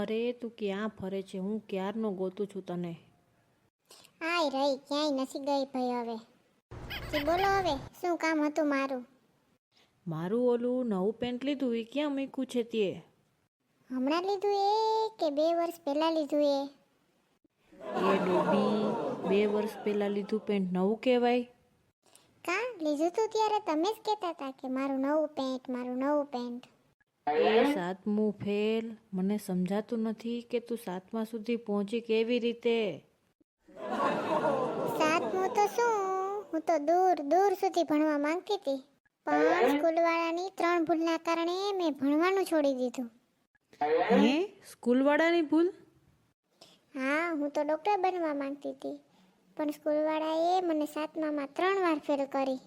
અરે તું ક્યાં ફરે છે? હું ક્યારનો ગોતું છું તને? આય રહી ક્યાંય નથી ગઈ ભાઈ હવે. જી બોલો હવે શું કામ હતું મારું? મારું ઓલું નવું પેન્ટ લીધું એ ક્યાં મૂક્યું છે તે? હમણાં લીધું એ કે બે વર્ષ પહેલાં લીધું એ? એ ડોબી બે વર્ષ પહેલાં લીધું પેન્ટ નવું કહેવાય. કા લીધું તું ત્યારે તમે જ કહેતા હતા કે મારું નવું પેન્ટ મારું નવું પેન્ટ. એ સાતમું ફેલ. મને સમજાતું નથી કે તું સાતમા સુધી પહોંચી કેવી રીતે? સાતમું તો શું? હું તો દૂર દૂર સુધી ભણવા માંગતી હતી. પણ સ્કૂલવાળાની ત્રણ ભૂલના કારણે મેં ભણવાનું છોડી દીધું. હે? સ્કૂલવાળાની ભૂલ? હા હું તો ડૉક્ટર બનવા માંગતી હતી. પણ સ્કૂલવાળાએ મને સાતમામાં ત્રણ વાર ફેલ કરી.